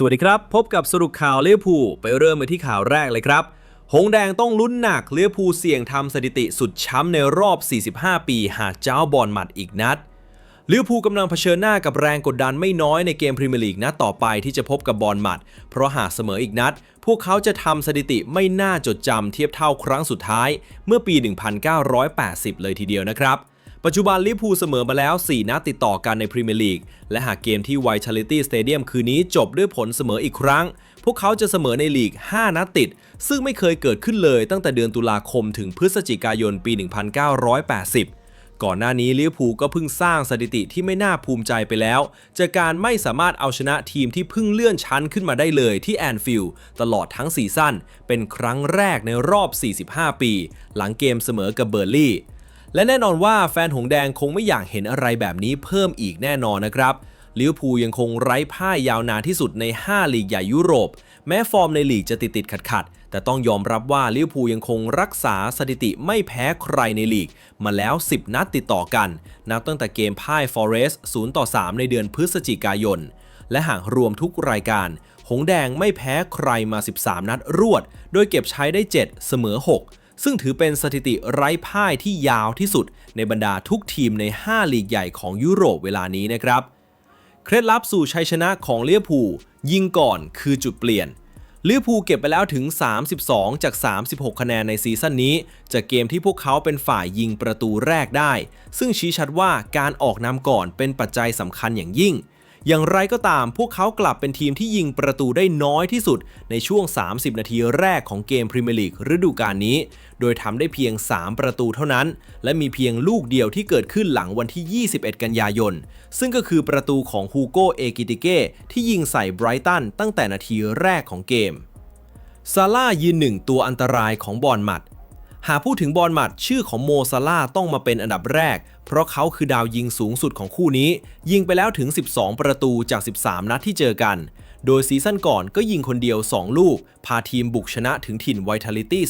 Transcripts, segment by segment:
สวัสดีครับ พบกับสรุปข่าวเลี้ยวภูไปเริ่มกันที่ข่าวแรกเลยครับ หงแดงต้องลุ้นหนักเลี้ยวภูเสี่ยงทำสถิติสุดช้ำในรอบ 45 ปี หากเจ้าบอลหมัดอีกนัดเลี้ยวภูกำลังเผชิญหน้ากับแรงกดดันไม่น้อยในเกมพรีเมียร์ลีกนัดต่อไปที่จะพบกับบอลหมัด เพราะหากเสมออีกนัด พวกเขาจะทำสถิติไม่น่าจดจำเทียบเท่าครั้งสุดท้าย เมื่อปี 1980 เลยทีเดียวนะครับ ปัจจุบันลิเวอร์พูลเสมอมาแล้ว 4 นัดติดต่อกันในพรีเมียร์ลีก และหากเกมที่ Vitality Stadium คืนนี้จบด้วยผลเสมออีกครั้ง พวกเขาจะเสมอในลีก 5 นัดติด ซึ่งไม่เคยเกิดขึ้นเลยตั้งแต่เดือนตุลาคมถึงพฤศจิกายนปี 1980ก่อนหน้านี้ลิเวอร์พูลก็เพิ่งสร้างสถิติที่ไม่น่าภูมิใจไปแล้ว จากการไม่สามารถเอาชนะทีมที่เพิ่งเลื่อนชั้นขึ้นมาได้เลยที่แอนฟิลด์ตลอดทั้งซีซั่นเป็นครั้งแรกในรอบ 45 ปี หลังเกมเสมอกับเบอร์ลี่ และแน่นอนว่าแฟนหงแดงคงไม่อยากเห็นอะไรแบบนี้เพิ่มอีกแน่นอนนะครับลิเวอร์พูลยังคงไร้พ่ายยาวนานที่สุดใน 5 ลีกใหญ่ยุโรป แม้ฟอร์มในลีกจะติดติดขัดขัดแต่ต้องยอมรับว่าลิเวอร์พูลยังคงรักษาสถิติไม่แพ้ใครในลีก มาแล้ว 10 นัดติดต่อกัน นับตั้งแต่เกมพ่ายฟอเรสต์0ต่อ 3 ในเดือนพฤศจิกายน และหากรวมทุกรายการ หงแดงไม่แพ้ใครมา 13 นัดรวด โดยเก็บใช้ได้ 7 เสมอ 6 ซึ่งถือเป็นสถิติไร้พ่ายที่ยาวที่สุด ในบรรดาทุกทีมใน 5 ลีกใหญ่ของยุโรปเวลานี้นะครับ เคล็ดลับสู่ชัยชนะของเลียพูยิงก่อนคือจุดเปลี่ยนเลียพูลเก็บไปแล้วถึง 32 จาก 36 คะแนนในซีซั่นนี้ จากเกมที่พวกเขาเป็นฝ่ายยิงประตูแรกได้ ซึ่งชี้ชัดว่าการออกนำก่อนเป็นปัจจัยสำคัญอย่างยิ่ง อย่างไรก็ตามพวกเขากลับเป็นทีมที่ยิงประตูได้น้อยที่สุด ในช่วง 30 นาทีแรกของเกมพรีเมียร์ลีกฤดูกาลนี้ โดยทำได้เพียง 3 ประตูเท่านั้น และมีเพียงลูกเดียวที่เกิดขึ้นหลังวันที่ 21 กันยายน ซึ่งก็คือประตูของฮูโกเอกิติเก้ที่ยิงใส่ไบรตันตั้งแต่นาทีแรกของเกมซาร่ายืนหนึ่งตัวอันตรายของบอลหมัด หากพูดถึงบอลหมัดชื่อของโมซาร่าต้องมาเป็นอันดับแรก เพราะเขาคือดาวยิงสูงสุดของคู่นี้ ยิงไปแล้วถึง 12 ประตูจาก 13 นัดที่เจอกัน โดยซีซั่นก่อนก็ยิงคนเดียว 2 ลูก พาทีมบุกชนะถึงถิ่น Vitality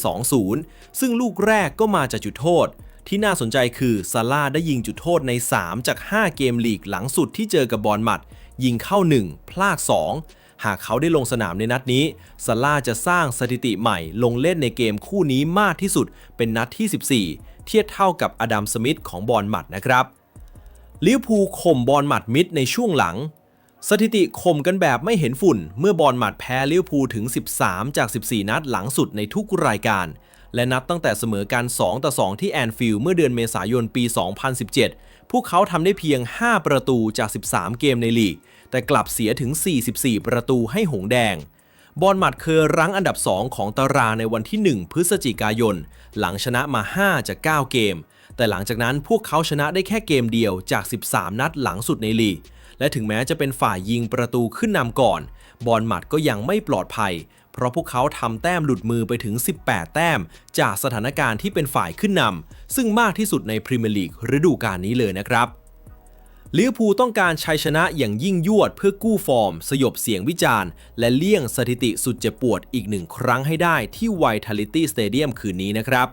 2-0 ซึ่งลูกแรกก็มาจากจุดโทษ ที่น่าสนใจคือซาร่าได้ยิงจุดโทษใน 3 จาก 5 เกมลีกหลังสุดที่เจอกับบอลหมัดยิงเข้า 1 พลาด 2 หากเขาได้ลงสนามในนัดนี้ซาร่าจะสร้างสถิติใหม่ลงเล่นในเกมคู่นี้มากที่สุดเป็นนัดที่ 14 เทียบเท่ากับอดัมสมิธของบอลหมัดนะครับลิเวอร์พูลข่มบอลหมัดมิดในช่วงหลัง สถิติข่มกันแบบไม่เห็นฝุ่น เมื่อบอลหมัดแพ้ลิเวอร์พูลถึง 13 จาก 14 นัดหลังสุดในทุกรายการ และนับตั้งแต่เสมอกัน2ต่อ 2 ที่แอนฟิลด์เมื่อเดือนเมษายนปี 2017 พวกเขาทำได้เพียง 5 ประตูจาก 13 เกมในลีก แต่กลับเสียถึง 44 ประตูให้หงแดง บอลหมัดเคยรั้งอันดับ 2 ของตารางในวันที่ 1 พฤศจิกายน หลังชนะมา 5 จาก 9 เกม แต่หลังจากนั้นพวกเขาชนะได้แค่เกมเดียวจาก 13 นัดหลังสุดในลีก และถึงแม้จะเป็นฝ่ายยิงประตูขึ้นนำก่อน บอลหมัดก็ยังไม่ปลอดภัย เพราะพวกเขาทำแต้มหลุดมือไปถึง 18 แต้ม จากสถานการณ์ที่เป็นฝ่ายขึ้นนำซึ่งมากที่สุดในพรีเมียร์ลีกฤดูกาลนี้เลยนะครับ ลิเวอร์พูลต้องการชัยชนะอย่างยิ่งยวดเพื่อกู้ฟอร์ม สยบเสียงวิจารณ์ และเลี่ยงสถิติสุดเจ็บปวดอีกหนึ่งครั้งให้ได้ที่ไวทาลิตี้สเตเดียมคืนนี้นะครับ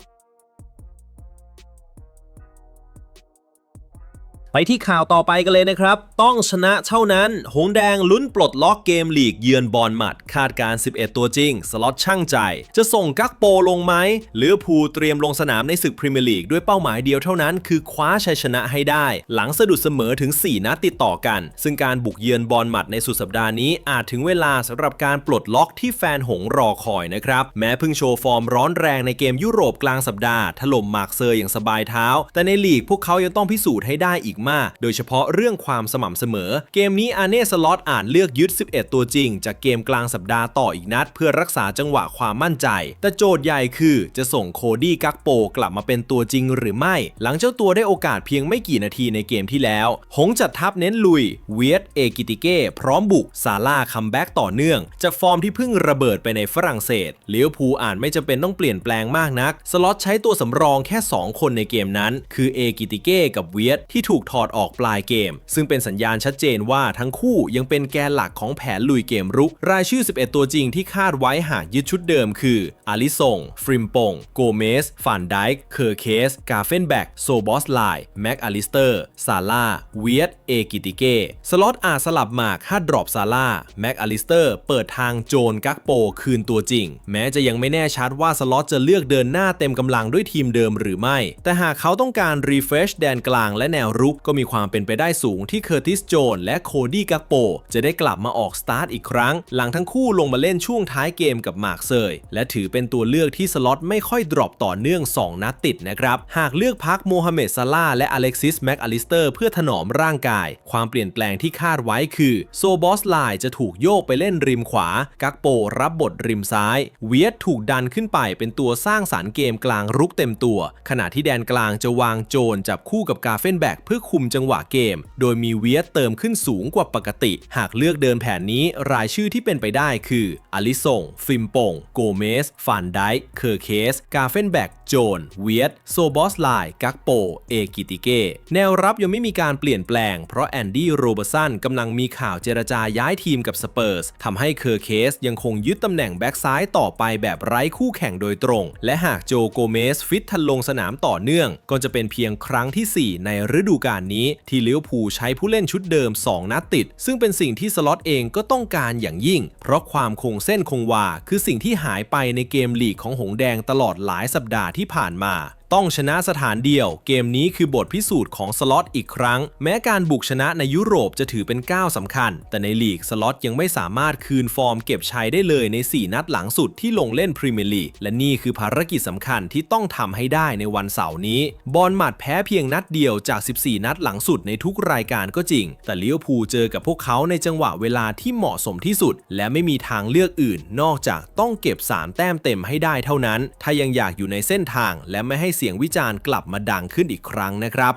ไปที่ข่าวต่อไปกันเลยนะครับ ต้องชนะเท่านั้น หงแดงลุ้นปลดล็อกเกมลีกเยือนบอลหมัด คาดการ 11 ตัวจริง สล็อตช่างใจ จะส่งกักโปลงไหมหรือพูเตรียมลงสนามในศึกพรีเมียร์ลีกด้วยเป้าหมายเดียวเท่านั้น คือคว้าชัยชนะให้ได้ หลังสะดุดเสมอถึง 4 นัดติดต่อกัน ซึ่งการบุกเยือนบอลหมัดในสุดสัปดาห์นี้อาจถึงเวลาสำหรับการปลดล็อกที่แฟนหงรอคอยนะครับแม้เพิ่งโชว์ฟอร์มร้อนแรงในเกมยุโรปกลางสัปดาห์ถล่มมาร์กเซอร์อย่างสบายเท้า แต่ในลีกพวกเขายังต้องพิสูจน์ให้ได้อีกมาก โดยเฉพาะเรื่องความสม่ำเสมอ เกมนี้อาเน่สล็อตอาจเลือกยึด 11 ตัวจริง จากเกมกลางสัปดาห์ต่ออีกนัด เพื่อรักษาจังหวะความมั่นใจ แต่โจทย์ใหญ่คือจะส่งโคดี้กักโปกลับมาเป็นตัวจริงหรือไม่ หลังเจ้าตัวได้โอกาสเพียงไม่กี่นาทีในเกมที่แล้ว หงจัดทัพเน้นลุย เวียดเอกิติเก้พร้อมบุกซาร่าคัมแบ็กต่อเนื่อง จากฟอร์มที่เพิ่งระเบิดไปในฝรั่งเศสเลี้ยวภูลอาจไม่จำเป็นต้องเปลี่ยนแปลงมากนัก สล็อตใช้ตัวสำรองแค่ 2 คนในเกมนั้น คือเอกิติเก้กับเวียดที่ถูกถอดออกปลายเกม ซึ่งเป็นสัญญาณชัดเจนว่าทั้งคู่ยังเป็นแกนหลักของแผนลุยเกมรุก รายชื่อ 11 ตัวจริงที่คาดไว้หากยึดชุดเดิมคือ อาลิซง ฟริมปง โกเมสฟานไดค์เคอร์เคส กาเฟนแบก โซบอสไลแม็กอลิสเตอร์ ซาร่า เวียตเอกิติเกสล็อตอาจสลับหมากถ้าดรอปซาร่า แม็กอลิสเตอร์ เปิดทางโจนกักโปคืนตัวจริง แม้จะยังไม่แน่ชัดว่าสล็อตจะเลือกเดินหน้าเต็มกำลังด้วยทีมเดิมหรือไม่ แต่หากเขาต้องการรีเฟรชแดนกลางและแนวรุกก็มีความเป็นไปได้สูงที่เคอร์ติสโจนและโคดี้กักโป จะได้กลับมาออกสตาร์ทอีกครั้ง หลังทั้งคู่ลงมาเล่นช่วงท้ายเกมกับมาร์คเซยและถือเป็นตัวเลือกที่สล็อตไม่ค่อยดรอปต่อเนื่อง 2 นัดติดนะครับ หากเลือกพักโมฮัมเหม็ดซาลาและอเล็กซิสแม็กอลิสเตอร์เพื่อถนอมร่างกาย ความเปลี่ยนแปลงที่คาดไว้คือโซบอสไลจะถูกโยกไปเล่นริมขวา กักโปรับบทริมซ้าย เวียดถูกดันขึ้นไปเป็นตัวสร้างสารรค์เกมกลางรุกเต็มตัว ขณะที่แดนกลางจะวางโจนจับคู่กับกาเฟนแบกเพื่อคุมจังหวะเกม โดยมีเวียดเติมขึ้นสูงกว่าปกติ หากเลือกเดินแผนนี้รายชื่อที่เป็นไปได้คืออลิซงฟิมปง โกเมสฟานไดเคอร์เคส กาเฟนแบก โจน เวียดโซบอสไลกักโป เอกิติเกแนวรับยังไม่มีการเปลี่ยนแปลง เพราะแอนดี้โรเบอร์สันกำลังมีข่าวเจรจาย้ายทีมกับสเปอร์สทำให้เคอร์เคสยังคงยึดตำแหน่งแบ็กซ้ายต่อไปแบบไร้คู่แข่งโดยตรง และหากโจโกเมสฟิตทันลงสนามต่อเนื่อง ก็จะเป็นเพียงครั้งทีสี่4 ในฤดูกาลนี้ที่ลิเวอร์พูลใช้ผู้เล่นชุดเดิม 2 นัดติด ซึ่งเป็นสิ่งที่สล็อตเองก็ต้องการอย่างยิ่ง เพราะความคงเส้นคงวาคือสิ่งที่หายไปในเกมลีกของหงแดงตลอดหลายสัปดาห์ที่ผ่านมา ต้องชนะสถานเดียว เกมนี้คือบทพิสูจน์ของสล็อตอีกครั้ง แม้การบุกชนะในยุโรปจะถือเป็นก้าวสำคัญ แต่ในลีกสล็อตยังไม่สามารถคืนฟอร์มเก็บชัยได้เลยใน 4 นัดหลังสุดที่ลงเล่นพรีเมียร์ลีกและนี่คือภารกิจสำคัญที่ต้องทำให้ได้ในวันเสาร์นี้ บอลหมัดแพ้เพียงนัดเดียวจาก 14 นัดหลังสุดในทุกรายการก็จริง แต่ลิเวอร์พูลเจอกับพวกเขาในจังหวะเวลาที่เหมาะสมที่สุด และไม่มีทางเลือกอื่น นอกจากต้องเก็บ 3 แต้มเต็มให้ได้เท่านั้น ถ้ายังอยากอยู่ในเส้นทางและไม่ให้เสียียงวิจารณ์กลับมาดังขึ้นอีกครั้งนะครับ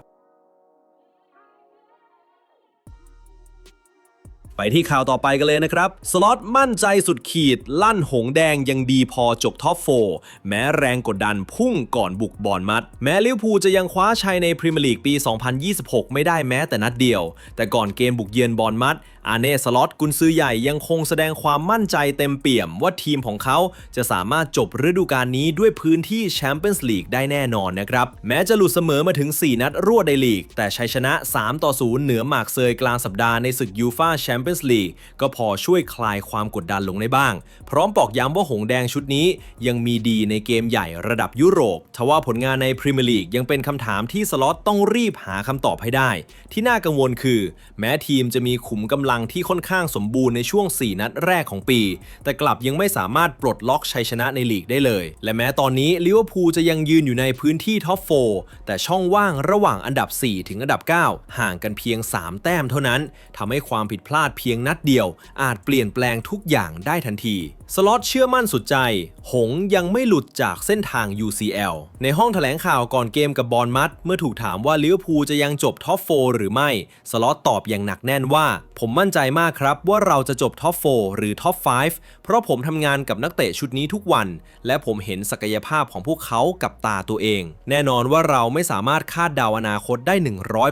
ไปที่ข่าวต่อไปกันเลยนะครับ สล็อตมั่นใจสุดขีด ลั่นหงแดงยังดีพอจบท็อป4แม้แรงกดดันพุ่งก่อนบุกบอลมัด แม้ลิเวอร์พูลจะยังคว้าชัยในพรีเมียร์ลีกปี 2026 ไม่ได้แม้แต่นัดเดียว แต่ก่อนเกมบุกเยือนบอลมัดอาเน่สล็อตกุนซือใหญ่ยังคงแสดงความมั่นใจเต็มเปี่ยมว่าทีมของเขาจะสามารถจบฤดูกาลนี้ด้วยพื้นที่แชมเปี้ยนส์ลีกได้แน่นอนนะครับ แม้จะหลุดเสมอมาถึง 4 นัดรวดในลีก แต่ชัยชนะ 3 ต่อ 0 เหนือหมากเซยกลางสัปดาห์ในศึกยูฟาแชมเปี้ยนส์ลีกก็พอช่วยคลายความกดดันลงได้บ้าง พร้อมบอกย้ำว่าหงแดงชุดนี้ยังมีดีในเกมใหญ่ระดับยุโรปทว่าผลงานในพรีเมียร์ลีกยังเป็นคำถามที่สล็อตต้องรีบหาคำตอบให้ได้ ที่น่ากังวลคือ แม้ทีมจะมีขุมกำลังที่ค่อนข้างสมบูรณ์ในช่วง 4 นัดแรกของปี แต่กลับยังไม่สามารถปลดล็อกชัยชนะในลีกได้เลย และแม้ตอนนี้ลิเวอร์พูลจะยังยืนอยู่ในพื้นที่ท็อป 4 แต่ช่องว่างระหว่างอันดับ 4 ถึงอันดับ 9 ห่างกันเพียง 3 แต้มเท่านั้นทำให้ความผิดพลาดเพียงนัดเดียว อาจเปลี่ยนแปลงทุกอย่างได้ทันที สล็อตเชื่อมั่นสุดใจ หงยังไม่หลุดจากเส้นทาง UCL ในห้องแถลงข่าวก่อนเกมกับบอลมัด เมื่อถูกถามว่าลิเวอร์พูลจะยังจบท็อป4หรือไม่ สล็อตตอบอย่างหนักแน่นว่า ผมมั่นใจมากครับว่าเราจะจบท็อป4หรือท็อป5เพราะผมทำงานกับนักเตะชุดนี้ทุกวัน และผมเห็นศักยภาพของพวกเขากับตาตัวเอง แน่นอนว่าเราไม่สามารถคาดเดาอนาคตได้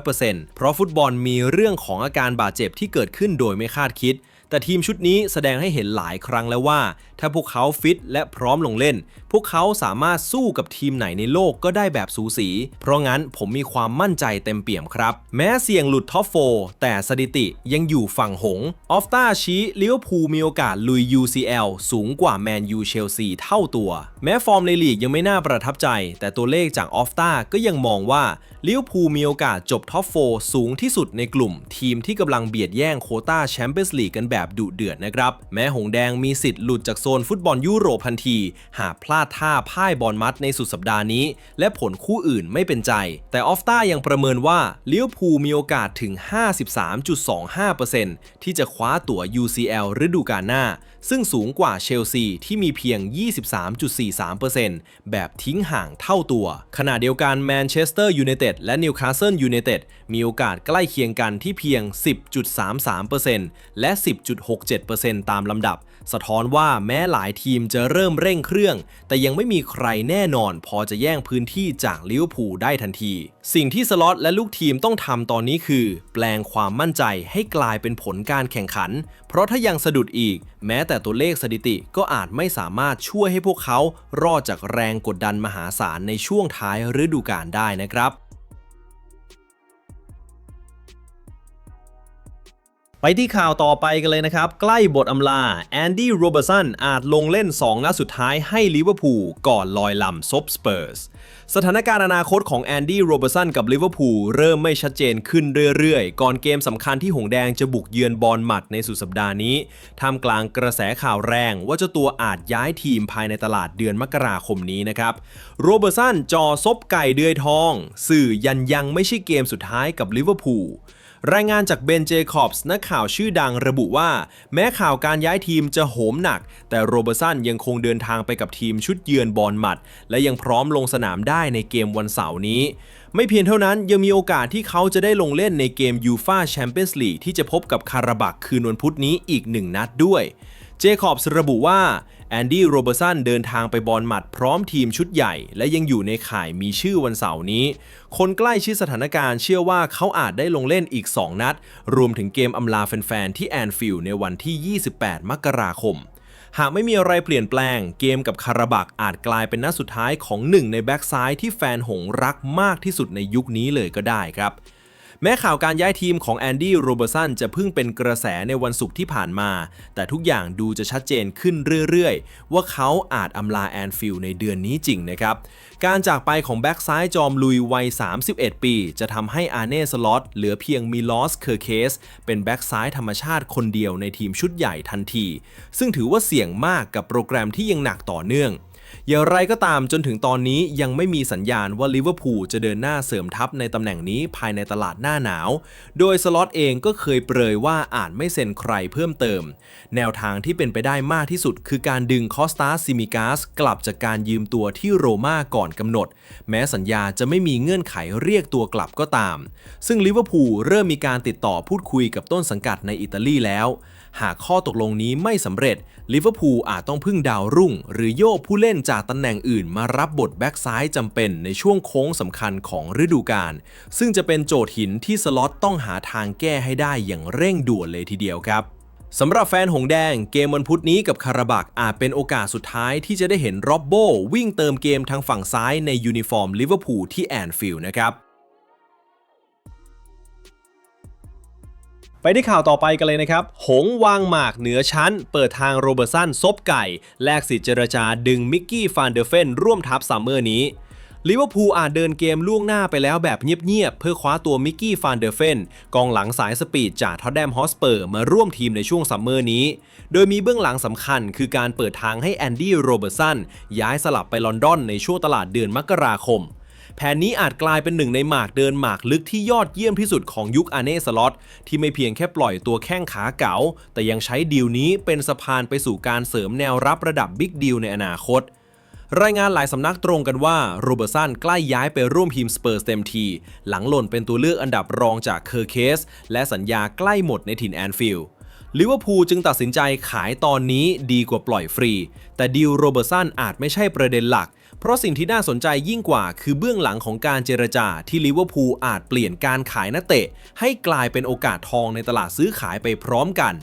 100%เพราะฟุตบอลมีเรื่องของอาการบาดเจ็บที่เกิดขึ้นโดยไม่คาดคิด แต่ทีมชุดนี้แสดงให้เห็นหลายครั้งแล้วว่าถ้าพวกเขาฟิตและพร้อมลงเล่น พวกเขาสามารถสู้กับทีมไหนในโลกก็ได้แบบสูสี เพราะงั้นผมมีความมั่นใจเต็มเปี่ยมครับ แม้เสี่ยงหลุดท็อป4แต่สถิติยังอยู่ฝั่งหง ออฟตาชี้ลิเวอร์พูลมีโอกาสลุย UCL สูงกว่าแมนยูเชลซีเท่าตัว แม้ฟอร์มในลีกยังไม่น่าประทับใจ แต่ตัวเลขจากออฟตาก็ยังมองว่าลิเวอร์พูลมีโอกาสจบท็อป4สูงที่สุดในกลุ่ม ทีมที่กำลังเบียดแย่งโคต้าแชมเปี้ยนส์ลีกกันแบบดุเดือดนะครับ แม้หงแดงมีสิทธิ์หลุดจากซนฟุตบอลยุโรปทันที หากพลาดท่าพ่ายบอลมัดในสุดสัปดาห์นี้ และผลคู่อื่นไม่เป็นใจ แต่ออฟต้ายังประเมินว่าลิเวอร์พูลมีโอกาสถึง 53.25%ที่จะคว้าตั๋ว UCL ฤดูกาลหน้า ซึ่งสูงกว่าเชลซีที่มีเพียง 23.43%แบบทิ้งห่างเท่าตัว ขณะเดียวกันแมนเชสเตอร์ยูไนเต็ดและนิวคาสเซิลยูไนเต็ดมีโอกาสใกล้เคียงกันที่เพียง 10.33%และ 10.67%ตามลำดับ สะท้อนว่าแม้หลายทีมจะเริ่มเร่งเครื่อง แต่ยังไม่มีใครแน่นอน พอจะแย่งพื้นที่จากลิเวอร์พูลได้ทันที สิ่งที่สล็อตและลูกทีมต้องทำตอนนี้คือ แปลงความมั่นใจให้กลายเป็นผลการแข่งขัน เพราะถ้ายังสะดุดอีก แม้แต่แตัวเลขสถิติก็อาจไม่สามารถช่วยให้พวกเขารอดจากแรงกดดันมหาศาลในช่วงท้ายฤดูกาลได้นะครับ ไปที่ข่าวต่อไปกันเลยนะครับ ใกล้บทอำลาแอนดี้โรเบอร์สันอาจลงเล่น 2 นัดสุดท้ายให้ลิเวอร์พูลก่อนลอยลำซบสเปอร์ส สถานการณ์อนาคตของแอนดี้โรเบอร์สันกับลิเวอร์พูลเริ่มไม่ชัดเจนขึ้นเรื่อยๆ ก่อนเกมสำคัญที่หงแดงจะบุกเยือนบอลหมัดในสุดสัปดาห์นี้ท่ามกลางกระแสข่าวแรงว่าเจ้าตัวอาจย้ายทีมภายในตลาดเดือนมกราคมนี้นะครับโรเบอร์สันจอซบไก่เดือยทอง สื่อยันยังไม่ใช่เกมสุดท้ายกับลิเวอร์พูล รายงานจากเบนเจคอบส์นักข่าวชื่อดังระบุว่า แม้ข่าวการย้ายทีมจะโหมหนัก แต่โรเบอร์สันยังคงเดินทางไปกับทีมชุดเยือนบอลหมัด และยังพร้อมลงสนามได้ในเกมวันเสาร์นี้ ไม่เพียงเท่านั้นยังมีโอกาสที่เขาจะได้ลงเล่นในเกมยูฟาแชมเปี้ยนส์ลีกที่จะพบกับคาราบักคืนวันพุธนี้อีกหนึ่งนัดด้วย เจคอบส์ระบุว่า แอนดี้โรเบอร์สันเดินทางไปบอลหมัดพร้อมทีมชุดใหญ่ และยังอยู่ในข่ายมีชื่อวันเสาร์นี้ คนใกล้ชิดสถานการณ์เชื่อว่าเขาอาจได้ลงเล่นอีก 2 นัด รวมถึงเกมอำลาแฟนๆ ที่แอนฟิลด์ในวันที่ 28 มกราคม หากไม่มีอะไรเปลี่ยนแปลง เกมกับคาราบักอาจกลายเป็นนัดสุดท้ายของหนึ่งในแบ็กซ้ายที่แฟนหงรักมากที่สุดในยุคนี้เลยก็ได้ครับ แม้ข่าวการย้ายทีมของแอนดี้โรเบอร์สันจะเพิ่งเป็นกระแสในวันศุกร์ที่ผ่านมา แต่ทุกอย่างดูจะชัดเจนขึ้นเรื่อยๆ ว่าเขาอาจอำลาแอนฟิลด์ในเดือนนี้จริงนะครับ การจากไปของแบ็กซ้ายจอมลุยวัย 31 ปี จะทำให้อาเน่สล็อตเหลือเพียงมิลอสเคอร์เคส เป็นแบ็กซ้ายธรรมชาติคนเดียวในทีมชุดใหญ่ทันที ซึ่งถือว่าเสี่ยงมากกับโปรแกรมที่ยังหนักต่อเนื่อง อย่างไรก็ตามจนถึงตอนนี้ยังไม่มีสัญญาณว่าลิเวอร์พูลจะเดินหน้าเสริมทัพในตำแหน่งนี้ภายในตลาดหน้าหนาว โดยสล็อตเองก็เคยเปรยว่าอาจไม่เซ็นใครเพิ่มเติม แนวทางที่เป็นไปได้มากที่สุด คือการดึงคอสตาซิมิกาสกลับจากการยืมตัวที่โรม่าก่อนกำหนด แม้สัญญาจะไม่มีเงื่อนไขเรียกตัวกลับก็ตาม ซึ่งลิเวอร์พูลเริ่มมีการติดต่อพูดคุยกับต้นสังกัดในอิตาลีแล้ว หากข้อตกลงนี้ไม่สำเร็จ ลิเวอร์พูลอาจต้องพึ่งดาวรุ่ง หรือโยกผู้เล่นจากตำแหน่งอื่นมารับบทแบ็กซ้ายจำเป็นในช่วงโค้งสำคัญของฤดูกาลซึ่งจะเป็นโจทย์หินที่สล็อตต้องหาทางแก้ให้ได้อย่างเร่งด่วนเลยทีเดียวครับสำหรับแฟนหงแดงเกมวันพุธนี้กับคาราบักอาจเป็นโอกาสสุดท้ายที่จะได้เห็นร็อบโบวิ่งเติมเกมทางฝั่งซ้ายในยูนิฟอร์มลิเวอร์พูลที่แอนฟิลด์นะครับ ไปที่ข่าวต่อไปกันเลยนะครับ หงวางหมากเหนือชั้น เปิดทางโรเบอร์สันซบไก่ แลกสิทธิ์เจรจาดึงมิกกี้ฟานเดอร์เฟนร่วมทัพซัมเมอร์นี้ลิเวอร์พูลอาจเดินเกมล่วงหน้าไปแล้วแบบเงียบๆ เพื่อคว้าตัวมิกกี้ฟานเดอร์เฟนกองหลังสายสปีดจากท็อตแดมฮอสเปอร์มาร่วมทีมในช่วงซัมเมอร์นี้ โดยมีเบื้องหลังสำคัญคือการเปิดทางให้แอนดี้โรเบอร์สันย้ายสลับไปลอนดอนในช่วงตลาดเดือนมกราคม แผนนี้อาจกลายเป็นหนึ่งในหมากเดินหมากลึกที่ยอดเยี่ยมที่สุดของยุคอาเน่สล็อตที่ไม่เพียงแค่ปล่อยตัวแข้งขาเก๋า แต่ยังใช้ดีลนี้เป็นสะพานไปสู่การเสริมแนวรับระดับบิ๊กดีลในอนาคตรายงานหลายสำนักตรงกันว่าโรเบอร์สันใกล้ย้ายไปร่วมทีมสเปอร์สเต็มที หลังหล่นเป็นตัวเลือกอันดับรองจากเคอร์เคส และสัญญาใกล้หมดในถิ่นแอนฟิลด์ลิเวอร์พูลจึงตัดสินใจขายตอนนี้ดีกว่าปล่อยฟรี แต่ดีลโรเบอร์สันอาจไม่ใช่ประเด็นหลัก ราะสิ่งที่น่าสนใจยิ่งกว่าคือเบื้องหลังของการเจรจาที่ลิเวอร์พูลอาจเปลี่ยนการขายนักเตะ ให้กลายเป็นโอกาสทองในตลาดซื้อขายไปพร้อมกัน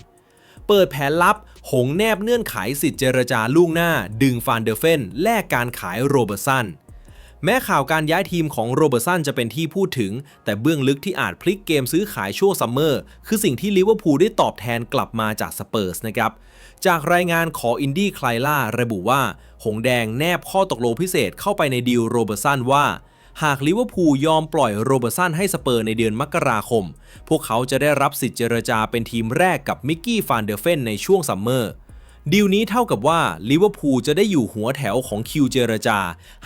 เปิดแผนลับ หงแนบเงื่อนไขสิทธิเจรจาล่วงหน้า ดึงฟานเดอร์เฟนแลกการขายโรเบอร์สันแม้ข่าวการย้ายทีมของโรเบอร์สันจะเป็นที่พูดถึง แต่เบื้องลึกที่อาจพลิกเกมซื้อขายช่วงซัมเมอร์ คือสิ่งที่ลิเวอร์พูลได้ตอบแทนกลับมาจากสเปอร์สนะครับ จากรายงานของอินดี้คลายล่าระบุว่า หงแดงแนบข้อตกลงพิเศษเข้าไปในดีลโรเบอร์สันว่า หากลิเวอร์พูลยอมปล่อยโรเบอร์สันให้สเปอร์ในเดือนมกราคม พวกเขาจะได้รับสิทธิ์เจรจาเป็นทีมแรกกับมิกกี้ฟานเดอร์เฟนในช่วงซัมเมอร์ดีลนี้เท่ากับว่าลิเวอร์พูลจะได้อยู่หัวแถวของคิวเจรจา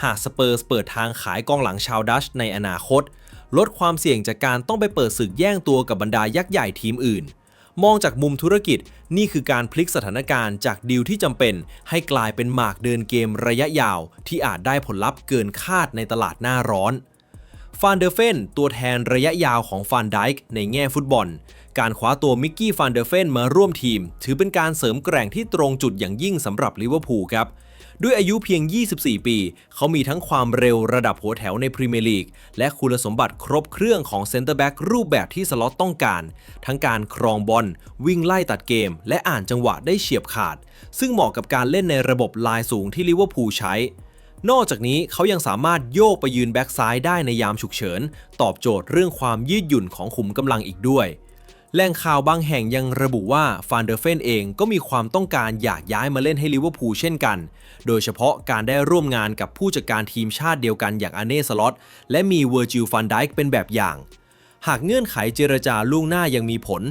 หากสเปอร์สเปิดทางขายกองหลังชาวดัชในอนาคต ลดความเสี่ยงจากการต้องไปเปิดศึกแย่งตัวกับบรรดายักษ์ใหญ่ทีมอื่น มองจากมุมธุรกิจนี่คือการพลิกสถานการณ์จากดีลที่จำเป็น ให้กลายเป็นหมากเดินเกมระยะยาว ที่อาจได้ผลลัพธ์เกินคาดในตลาดหน้าร้อนฟานเดอร์เฟนตัวแทนระยะยาวของฟานไดค์ในแง่ฟุตบอล การคว้าตัวมิกกี้ฟานเดอร์เฟนมาร่วมทีม ถือเป็นการเสริมแกร่งที่ตรงจุดอย่างยิ่งสำหรับลิเวอร์พูลครับ ด้วยอายุเพียง 24 ปี เขามีทั้งความเร็วระดับหัวแถวในพรีเมียร์ลีก และคุณสมบัติครบเครื่องของเซนเตอร์แบ็กรูปแบบที่สล็อตต้องการ ทั้งการครองบอลวิ่งไล่ตัดเกม และอ่านจังหวะได้เฉียบขาด ซึ่งเหมาะกับการเล่นในระบบลายสูงที่ลิเวอร์พูลใช้ นอกจากนี้เขายังสามารถโยกไปยืนแบ็กซ้ายได้ในยามฉุกเฉิน ตอบโจทย์เรื่องความยืดหยุ่นของขุมกำลังอีกด้วย แหล่งข่าวบางแห่งยังระบุว่าฟานเดอร์เฟนเองก็มีความต้องการอยากย้ายมาเล่นให้ลิเวอร์พูลเช่นกัน โดยเฉพาะการได้ร่วมงานกับผู้จัดการทีมชาติเดียวกันอย่างอาเน่สล็อตและมีเวอร์จิลฟันไดค์เป็นแบบอย่าง หากเงื่อนไขเจรจาล่วงหน้ายังมีผล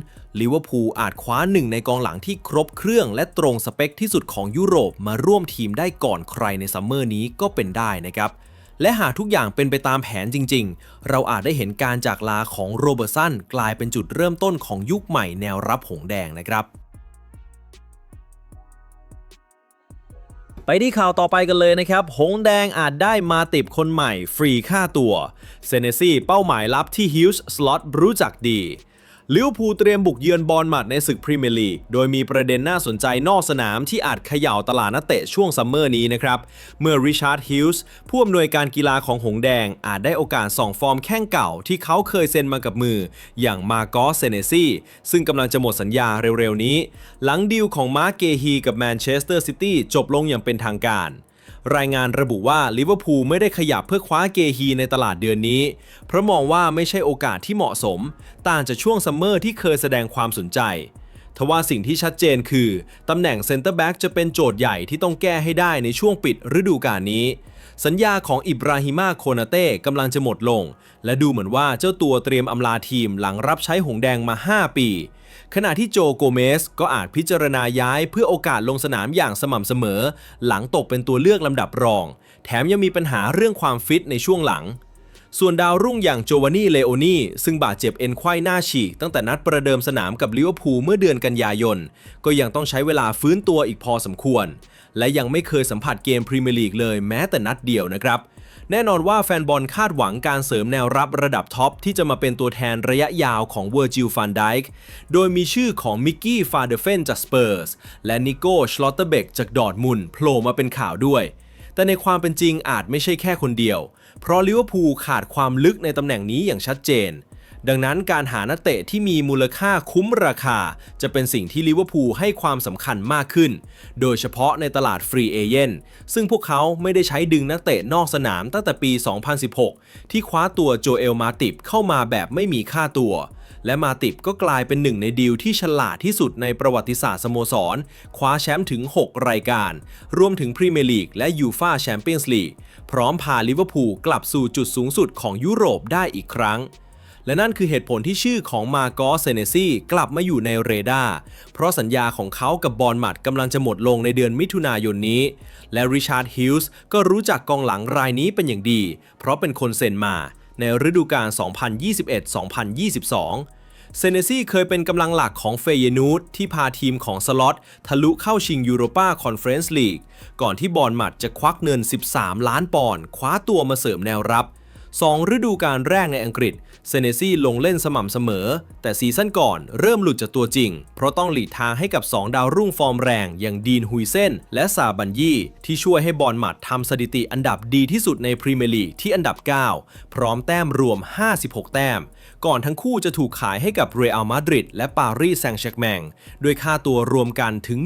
ลิเวอร์พูลอาจคว้าหนึ่งในกองหลังที่ครบเครื่องและตรงสเปคที่สุดของยุโรปมาร่วมทีมได้ก่อนใครในซัมเมอร์นี้ก็เป็นได้นะครับ และหากทุกอย่างเป็นไปตามแผนจริง ๆ เราอาจได้เห็นการจากลาของโรเบอร์สันกลายเป็นจุดเริ่มต้นของยุคใหม่แนวรับหงแดงนะครับ ไปที่ข่าวต่อไปกันเลยนะครับ หงแดงอาจได้มาติบคนใหม่ฟรีค่าตัว เซเนซี่เป้าหมายลับที่ฮิวส์สล็อตรู้จักดี ลิเวอร์พูลเตรียมบุกเยือนบอลมัดในศึกพรีเมียร์ลีก โดยมีประเด็นน่าสนใจนอกสนามที่อาจเขย่าตลาดนักเตะช่วงซัมเมอร์นี้นะครับ เมื่อริชาร์ดฮิลส์ผู้อำนวยการกีฬาของหงแดง อาจได้โอกาสส่องฟอร์มแข้งเก่าที่เขาเคยเซ็นมากับมือ อย่างมาโกสเซเนซี่ซึ่งกำลังจะหมดสัญญาเร็วๆนี้ หลังดีลของมาร์เกฮีกับแมนเชสเตอร์ซิตี้จบลงอย่างเป็นทางการ รายงานระบุว่าลิเวอร์พูลไม่ได้ขยับเพื่อคว้าเกฮีในตลาดเดือนนี้ เพราะมองว่าไม่ใช่โอกาสที่เหมาะสม ต่างจากช่วงซัมเมอร์ที่เคยแสดงความสนใจทว่าสิ่งที่ชัดเจนคือ ตำแหน่งเซนเตอร์แบ็กจะเป็นโจทย์ใหญ่ที่ต้องแก้ให้ได้ในช่วงปิดฤดูกาลนี้ สัญญาของอิบราฮิมาโคนาเต้กำลังจะหมดลง และดูเหมือนว่าเจ้าตัวเตรียมอำลาทีมหลังรับใช้หงแดงมา 5 ปี ขณะที่โจโกเมสก็อาจพิจารณาย้ายเพื่อโอกาสลงสนามอย่างสม่ำเสมอ หลังตกเป็นตัวเลือกลำดับรอง แถมยังมีปัญหาเรื่องความฟิตในช่วงหลังส่วนดาวรุ่งอย่างโจวานนี่ เลโอนี่ ซึ่งบาดเจ็บเอ็นไขว้หน้าฉีก ตั้งแต่นัดประเดิมสนามกับลิเวอร์พูลเมื่อเดือนกันยายน ก็ยังต้องใช้เวลาฟื้นตัวอีกพอสมควร และยังไม่เคยสัมผัสเกมพรีเมียร์ลีกเลยแม้แต่นัดเดียวนะครับ แน่นอนว่าแฟนบอลคาดหวังการเสริมแนวรับระดับท็อป ที่จะมาเป็นตัวแทนระยะยาวของเวอร์จิลฟันไดค์โดยมีชื่อของมิกกี้ฟาเดเฟนจากสเปอร์สและนิโก้ชลอตเตอร์เบกจากดอร์ทมุนโผล่มาเป็นข่าวด้วยแต่ในความเป็นจริงอาจไม่ใช่แค่คนเดียว เพราะลิเวอร์พูลขาดความลึกในตำแหน่งนี้อย่างชัดเจน ดังนั้นการหานักเตะที่มีมูลค่าคุ้มราคา จะเป็นสิ่งที่ลิเวอร์พูลให้ความสำคัญมากขึ้น โดยเฉพาะในตลาดฟรีเอเจนต์ซึ่งพวกเขาไม่ได้ใช้ดึงนักเตะนอกสนามตั้งแต่ปี 2016 ที่คว้าตัวโจเอลมาติบเข้ามาแบบไม่มีค่าตัว และมาติบก็กลายเป็นหนึ่งในดีลที่ฉลาดที่สุดในประวัติศาสตร์สโมสร คว้าแชมป์ถึง 6 รายการ รวมถึงพรีเมียร์ลีกและยูฟาแชมเปี้ยนส์ลีกพร้อมพาลิเวอร์พูลกลับสู่จุดสูงสุดของยุโรปได้อีกครั้ง และนั่นคือเหตุผลที่ชื่อของมาโกสเซเนซี่กลับมาอยู่ในเรดาร์เพราะสัญญาของเขากับบอลมัดกำลังจะหมดลงในเดือนมิถุนายนนี้ และริชาร์ดฮิลส์ก็รู้จักกองหลังรายนี้เป็นอย่างดี เพราะเป็นคนเซ็นมา ในฤดูกาล 2021-2022เซเนซี่เคยเป็นกำลังหลักของเฟเยนูตที่พาทีมของสล็อตทะลุเข้าชิงยูโรปาคอนเฟรนซ์ลีกก่อนที่บอลมัดจะควักเงิน 13 ล้านปอนด์คว้าตัวมาเสริมแนวรับ 2 ฤดูกาลแรกในอังกฤษ เซเนซี่ลงเล่นสม่ำเสมอ แต่ซีซั่นก่อนเริ่มหลุดจากตัวจริง เพราะต้องหลีกทางให้กับ 2 ดาวรุ่งฟอร์มแรงอย่างดีนฮุยเซนและซาบันยี่ที่ช่วยให้บอลหมัดทำสถิติอันดับดีที่สุดในพรีเมียร์ลีกที่อันดับ 9 พร้อมแต้มรวม 56 แต้ม ก่อนทั้งคู่จะถูกขายให้กับเรอัลมาดริดและปารีสแซงต์แชร์กแมงด้วยค่าตัวรวมกันถึง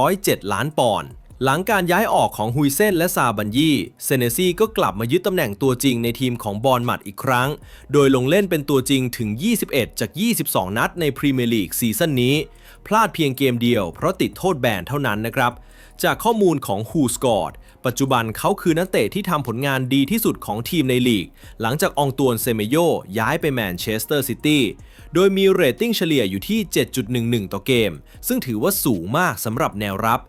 107 ล้านปอนด์ หลังการย้ายออกของฮุยเซนและซาบันยี่เซเนซีก็กลับมายึดตำแหน่งตัวจริงในทีมของบอลมัดอีกครั้ง โดยลงเล่นเป็นตัวจริงถึง 21 จาก 22 นัดในพรีเมียร์ลีกซีซั่นนี้ พลาดเพียงเกมเดียวเพราะติดโทษแบนเท่านั้นนะครับ จากข้อมูลของ Who Scored ปัจจุบันเขาคือนักเตะที่ทำผลงานดีที่สุดของทีมในลีก หลังจากอองตวนเซเมโยย้ายไปแมนเชสเตอร์ซิตี้ โดยมีเรตติ้งเฉลี่ยอยู่ที่ 7.11 ต่อเกม ซึ่งถือว่าสูงมากสำหรับแนวรับ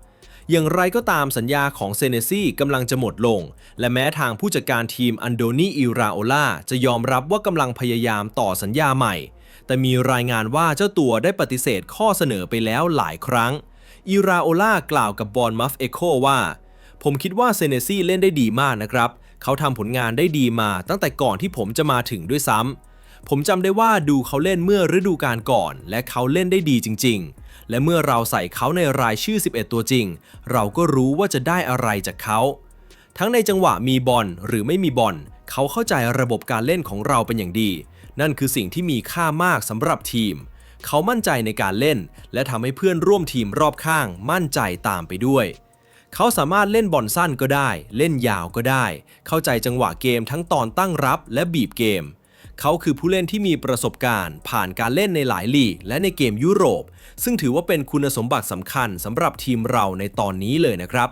อย่างไรก็ตามสัญญาของเซเนซี่กำลังจะหมดลง และแม้ทางผู้จัดการทีมอันโดนีอิราโอลาจะยอมรับว่ากำลังพยายามต่อสัญญาใหม่ แต่มีรายงานว่าเจ้าตัวได้ปฏิเสธข้อเสนอไปแล้วหลายครั้งอิราโอลากล่าวกับบอลมัฟเอโคว่า ผมคิดว่าเซเนซี่เล่นได้ดีมากนะครับ เขาทำผลงานได้ดีมาตั้งแต่ก่อนที่ผมจะมาถึงด้วยซ้ำผมจำได้ว่าดูเขาเล่นเมื่อฤดูกาลก่อน และเขาเล่นได้ดีจริง ๆ และเมื่อเราใส่เขาในรายชื่อ 11 ตัวจริง เราก็รู้ว่าจะได้อะไรจากเขา ทั้งในจังหวะมีบอลหรือไม่มีบอลเขาเข้าใจระบบการเล่นของเราเป็นอย่างดี นั่นคือสิ่งที่มีค่ามากสำหรับทีม เขามั่นใจในการเล่น และทำให้เพื่อนร่วมทีมรอบข้างมั่นใจตามไปด้วยเขาสามารถเล่นบอลสั้นก็ได้ เล่นยาวก็ได้ เข้าใจจังหวะเกมทั้งตอนตั้งรับและบีบเกม เขาคือผู้เล่นที่มีประสบการณ์ ผ่านการเล่นในหลายลีกและในเกมยุโรป ซึ่งถือว่าเป็นคุณสมบัติสำคัญสำหรับทีมเราในตอนนี้เลยนะครับ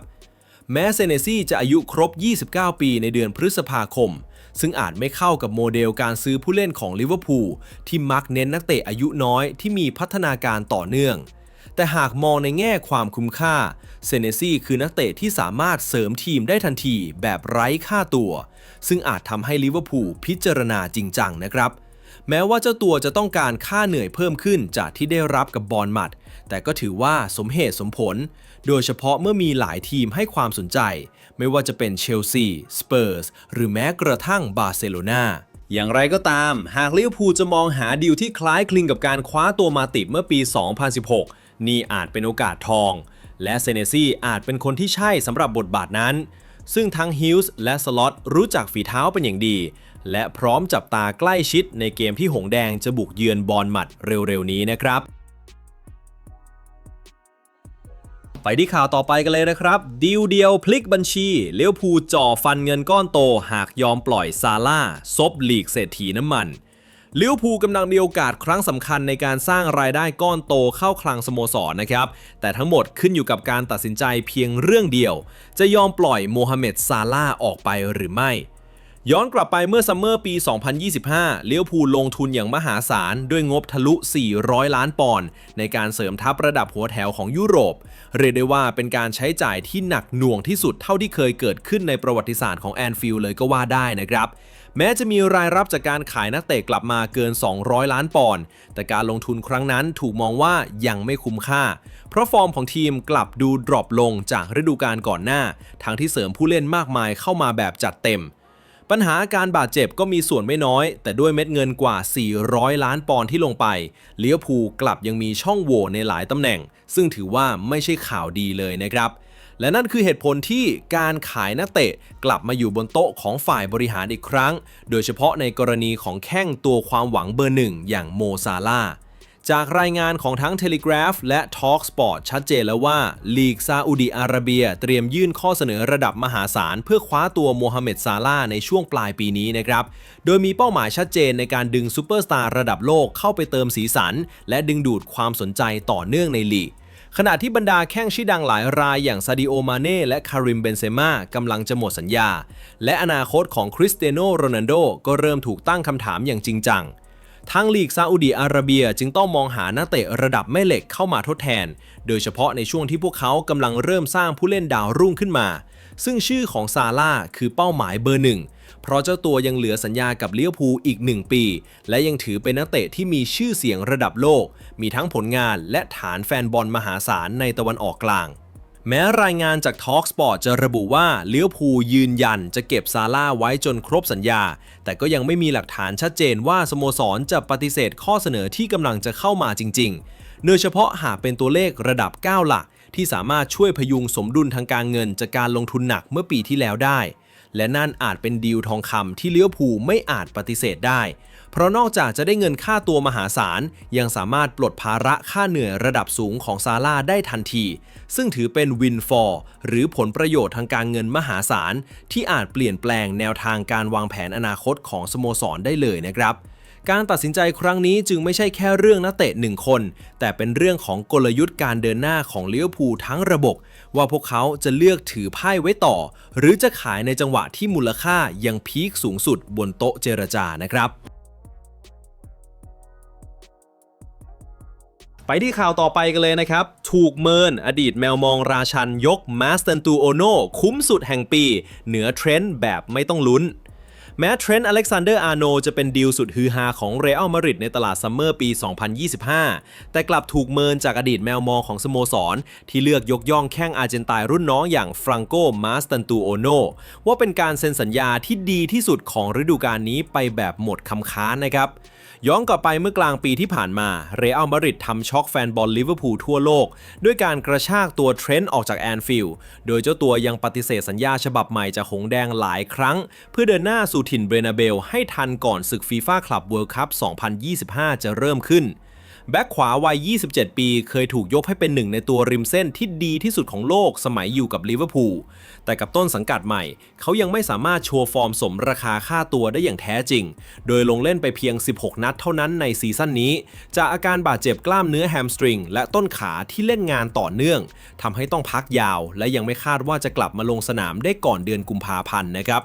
แม้เซเนซี่จะอายุครบ 29 ปีในเดือนพฤษภาคม ซึ่งอาจไม่เข้ากับโมเดลการซื้อผู้เล่นของลิเวอร์พูลที่มักเน้นนักเตะอายุน้อยที่มีพัฒนาการต่อเนื่อง แต่หากมองในแง่ความคุ้มค่า เซเนซี่คือนักเตะที่สามารถเสริมทีมได้ทันทีแบบไร้ค่าตัว ซึ่งอาจทำให้ลิเวอร์พูลพิจารณาจริงจังนะครับ แม้ว่าเจ้าตัวจะต้องการค่าเหนื่อยเพิ่มขึ้นจากที่ได้รับกับบอลมัด แต่ก็ถือว่าสมเหตุสมผล โดยเฉพาะเมื่อมีหลายทีมให้ความสนใจ ไม่ว่าจะเป็นเชลซี สเปอร์ส หรือแม้กระทั่งบาร์เซโลนาอย่างไรก็ตาม หากลิเวอร์พูลจะมองหาดีลที่คล้ายคลึงกับการคว้าตัวมาติดเมื่อปี 2016 นี่อาจเป็นโอกาสทอง และเซเนซี่อาจเป็นคนที่ใช่สำหรับบทบาทนั้น ซึ่งทั้งฮิลส์และสล็อตรู้จักฝีเท้าเป็นอย่างดี และพร้อมจับตาใกล้ชิดในเกมที่หงแดงจะบุกเยือนบอลหมัดเร็วๆนี้นะครับไปที่ข่าวต่อไปกันเลยนะครับดีลเดียวพลิกบัญชีเลี้ยวภูจ่อฟันเงินก้อนโต หากยอมปล่อยซาร่าซบหลีกเศรษฐีน้ำมันเลี้ยวภูกำลังมีโอกาสครั้งสำคัญในการสร้างรายได้ก้อนโตเข้าคลังสโมสรนะครับ แต่ทั้งหมดขึ้นอยู่กับการตัดสินใจเพียงเรื่องเดียว จะยอมปล่อยโมฮัมเหม็ดซาร่าออกไปหรือไม่ ย้อนกลับไปเมื่อซัมเมอร์ปี 2025 เลี้ยวภูลลงทุนอย่างมหาศาล ด้วยงบทะลุ 400 ล้านปอนด์ในการเสริมทัพระดับหัวแถวของยุโรป เรียกได้ว่าเป็นการใช้จ่ายที่หนักหน่วงที่สุดเท่าที่เคยเกิดขึ้นในประวัติศาสตร์ของแอนฟิลด์เลยก็ว่าได้นะครับ แม้จะมีรายรับจากการขายนักเตะกลับมาเกิน 200 ล้านปอนด์แต่การลงทุนครั้งนั้นถูกมองว่ายังไม่คุ้มค่า เพราะฟอร์มของทีมกลับดูดรอปลงจากฤดูกาลก่อนหน้า ทั้งที่เสริมผู้เล่นมากมายเข้ามาแบบจัดเต็ม ปัญหาอาการบาดเจ็บก็มีส่วนไม่น้อย แต่ด้วยเม็ดเงินกว่า 400 ล้านปอนด์ที่ลงไปเลี้ยวภูกลับยังมีช่องโหว่ในหลายตำแหน่ง ซึ่งถือว่าไม่ใช่ข่าวดีเลยนะครับ และนั่นคือเหตุผลที่การขายนักเตะกลับมาอยู่บนโต๊ะของฝ่ายบริหารอีกครั้ง โดยเฉพาะในกรณีของแข้งตัวความหวังเบอร์หนึ่งอย่างโมซาลา จากรายงานของทั้ง Telegraph และ Talk Sport ชัดเจนแล้วว่า ลีกซาอุดิอาระเบีย เตรียมยื่นข้อเสนอระดับมหาศาล เพื่อคว้าตัวโมฮัมเหม็ดซาลาในช่วงปลายปีนี้นะครับ โดยมีเป้าหมายชัดเจนในการดึงซูเปอร์สตาร์ระดับโลกเข้าไปเติมสีสัน และดึงดูดความสนใจต่อเนื่องในลีกขณะที่บรรดาแข้งชื่อดังหลายรายอย่างซาดิโอมาเน่และคาริมเบนเซม่ากำลังจะหมดสัญญา และอนาคตของคริสเตียโนโรนัลโดก็เริ่มถูกตั้งคำถามอย่างจริงจัง ทางลีกซาอุดีอาระเบียจึงต้องมองหานักเตะระดับแม่เหล็กเข้ามาทดแทน โดยเฉพาะในช่วงที่พวกเขากำลังเริ่มสร้างผู้เล่นดาวรุ่งขึ้นมา ซึ่งชื่อของซาร่าคือเป้าหมายเบอร์หนึ่งเพราะเจ้าตัวยังเหลือสัญญากับเลี้ยวภูอีก 1 ปี และยังถือเป็นนักเตะที่มีชื่อเสียงระดับโลก มีทั้งผลงานและฐานแฟนบอลมหาศาลในตะวันออกกลาง แม้รายงานจาก Talk Sport จะระบุว่าเลี้ยวภูยืนยันจะเก็บซาร่าไว้จนครบสัญญา แต่ก็ยังไม่มีหลักฐานชัดเจนว่าสโมสรจะปฏิเสธข้อเสนอที่กำลังจะเข้ามาจริง ๆ โดยเฉพาะหากเป็นตัวเลขระดับ 9 หลัก ที่สามารถช่วยพยุงสมดุลทางการเงินจากการลงทุนหนักเมื่อปีที่แล้วได้ และนั่นอาจเป็นดีลทองคำที่เลี้ยวภูไม่อาจปฏิเสธได้ เพราะนอกจากจะได้เงินค่าตัวมหาศาล ยังสามารถปลดภาระค่าเหนื่อยระดับสูงของซาร่าได้ทันที ซึ่งถือเป็นวินฟอร์หรือผลประโยชน์ทางการเงินมหาศาล ที่อาจเปลี่ยนแปลงแนวทางการวางแผนอนาคตของสโมสรได้เลยนะครับการตัดสินใจครั้งนี้จึงไม่ใช่แค่เรื่องนักเตะหนึ่งคน แต่เป็นเรื่องของกลยุทธ์การเดินหน้าของเลี้ยวภูลทั้งระบบ ว่าพวกเขาจะเลือกถือไพ่ไว้ต่อ หรือจะขายในจังหวะที่มูลค่ายังพีคสูงสุดบนโต๊ะเจรจานะครับ ไปที่ข่าวต่อไปกันเลยนะครับ ถูกเมินอดีตแมวมองราชันยกมาสตันตูโอโนคุ้มสุดแห่งปี เหนือเทรนด์แบบไม่ต้องลุ้นแม้เทรนต์อเล็กซานเดอร์อาร์โนจะเป็นดีลสุดฮือฮาของเรอัลมาดริดในตลาดซัมเมอร์ปี 2025 แต่กลับถูกเมินจากอดีตแมวมองของสโมสร ที่เลือกยกย่องแข้งอาร์เจนตน์รุ่นน้องอย่างฟรังโกมาสตันตูโอโนว่าเป็นการเซ็นสัญญาที่ดีที่สุดของฤดูกาลนี้ไปแบบหมดคำค้านนะครับ ย้อนกลับไปเมื่อกลางปีที่ผ่านมา เรอัลมาดริดทำช็อกแฟนบอลลิเวอร์พูลทั่วโลก ด้วยการกระชากตัวเทรนต์ออกจากแอนฟิลด์ โดยเจ้าตัวยังปฏิเสธสัญญาฉบับใหม่จากหงแดงหลายครั้ง เพื่อเดินหน้าสู่ถิ่นเบรนาเบลให้ทันก่อนศึกฟีฟ่าคลับเวิลด์คัพ 2025 จะเริ่มขึ้น แบ็คขวาวัย 27 ปี เคยถูกยกให้เป็นหนึ่งในตัวริมเส้นที่ดีที่สุดของโลกสมัยอยู่กับลิเวอร์พูล แต่กับต้นสังกัดใหม่ เขายังไม่สามารถโชว์ฟอร์มสมราคาค่าตัวได้อย่างแท้จริง โดยลงเล่นไปเพียง 16 นัดเท่านั้นในซีซั่นนี้ จากอาการบาดเจ็บกล้ามเนื้อแฮมสตริงและต้นขาที่เล่นงานต่อเนื่องทำให้ต้องพักยาว และยังไม่คาดว่าจะกลับมาลงสนามได้ก่อนเดือนกุมภาพันธ์นะครับ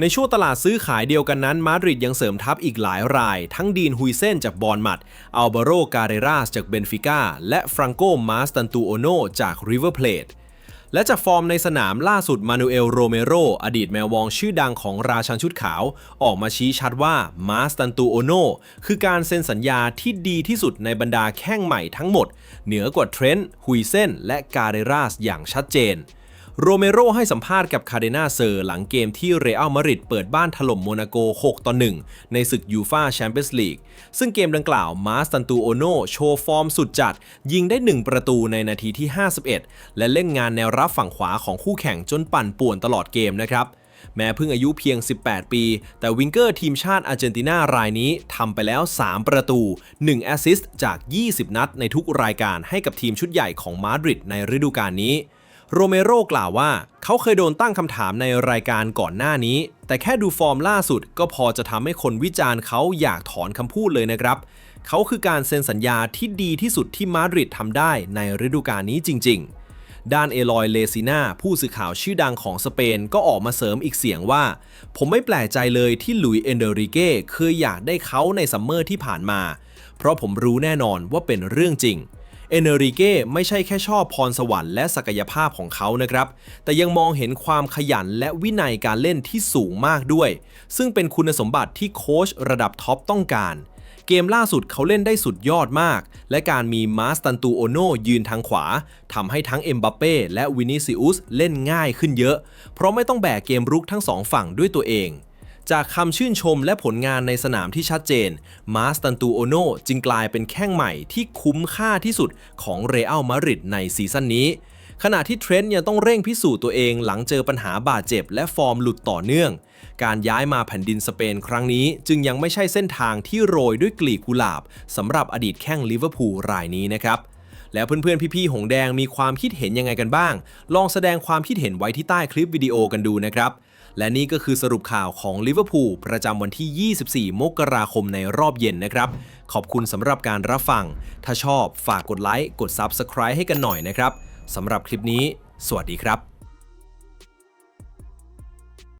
ในช่วงตลาดซื้อขายเดียวกันนั้น มาดริดยังเสริมทัพอีกหลายราย ทั้งดีนฮุยเซนจากบอร์นมัดอัลบาโรกาเรราสจากเบนฟิก้า และฟรังโกมาสตันตูโอโนจากริเวอร์เพลทและจากฟอร์มในสนามล่าสุดมานูเอลโรเมโรอดีตแมววองชื่อดังของราชันชุดขาว ออกมาชี้ชัดว่ามาสตันตูโอโนคือการเซ็นสัญญาที่ดีที่สุดในบรรดาแข้งใหม่ทั้งหมด เหนือกว่าเทรนต์ฮุยเซนและกาเรราสอย่างชัดเจน โรเมโรให้สัมภาษณ์กับคาเดนาเซอร์หลังเกมที่เรอัลมาดริดเปิดบ้านถล่มโมนาโก 6 ต่อ 1 ในศึกยูฟาแชมเปี้ยนส์ลีก ซึ่งเกมดังกล่าว มาสตันตูโอโนโชว์ฟอร์มสุดจัด ยิงได้ 1 ประตูในนาทีที่ 51 และเล่นงานแนวรับฝั่งขวาของคู่แข่งจนปั่นป่วนตลอดเกมนะครับแม้เพิ่งอายุเพียง 18 ปี แต่วิงเกอร์ทีมชาติอาร์เจนตินารายนี้ทำไปแล้ว 3 ประตู 1 แอสซิสต์จาก 20 นัดในทุกรายการให้กับทีมชุดใหญ่ของมาดริดในฤดูกาลนี้ โรเมโรกล่าวว่า เขาเคยโดนตั้งคำถามในรายการก่อนหน้านี้ แต่แค่ดูฟอร์มล่าสุดก็พอจะทำให้คนวิจารณ์เขาอยากถอนคำพูดเลยนะครับ เขาคือการเซ็นสัญญาที่ดีที่สุดที่มาดริดทำได้ในฤดูกาลนี้จริง ๆ ด้านเอลอยเลซิน่าผู้สื่อข่าวชื่อดังของสเปนก็ออกมาเสริมอีกเสียงว่า ผมไม่แปลกใจเลยที่หลุยเอนเดริเก้เคยอยากได้เขาในซัมเมอร์ที่ผ่านมา เพราะผมรู้แน่นอนว่าเป็นเรื่องจริง เอเนริเก้ไม่ใช่แค่ชอบพรสวรรค์และศักยภาพของเขานะครับ แต่ยังมองเห็นความขยันและวินัยการเล่นที่สูงมากด้วย ซึ่งเป็นคุณสมบัติที่โค้ชระดับท็อปต้องการ เกมล่าสุดเขาเล่นได้สุดยอดมาก และการมีมาสตันตูโอโนยืนทางขวาทำให้ทั้งเอ็มบัปเป้และวินิซิอุสเล่นง่ายขึ้นเยอะ เพราะไม่ต้องแบกเกมรุกทั้งสองฝั่งด้วยตัวเอง จากคำชื่นชมและผลงานในสนามที่ชัดเจน มาสตันตูโอโนจึงกลายเป็นแข้งใหม่ที่คุ้มค่าที่สุดของเรอัลมาดริดในซีซั่นนี้ ขณะที่เทรนต์ยังต้องเร่งพิสูจน์ตัวเองหลังเจอปัญหาบาดเจ็บและฟอร์มหลุดต่อเนื่อง การย้ายมาแผ่นดินสเปนครั้งนี้จึงยังไม่ใช่เส้นทางที่โรยด้วยกลีบกุหลาบสำหรับอดีตแข้งลิเวอร์พูลรายนี้นะครับแล้วเพื่อนๆ พี่ๆ หงแดงมีความคิดเห็นยังไงกันบ้าง ลองแสดงความคิดเห็นไว้ที่ใต้คลิปวิดีโอกันดูนะครับ และนี่ก็คือสรุปข่าวของลิเวอร์พูลประจำวันที่ 24 มกราคมในรอบเย็นนะครับ ขอบคุณสำหรับการรับฟัง ถ้าชอบฝากกดไลค์ กด Subscribe ให้กันหน่อยนะครับสำหรับคลิปนี้ สวัสดีครับ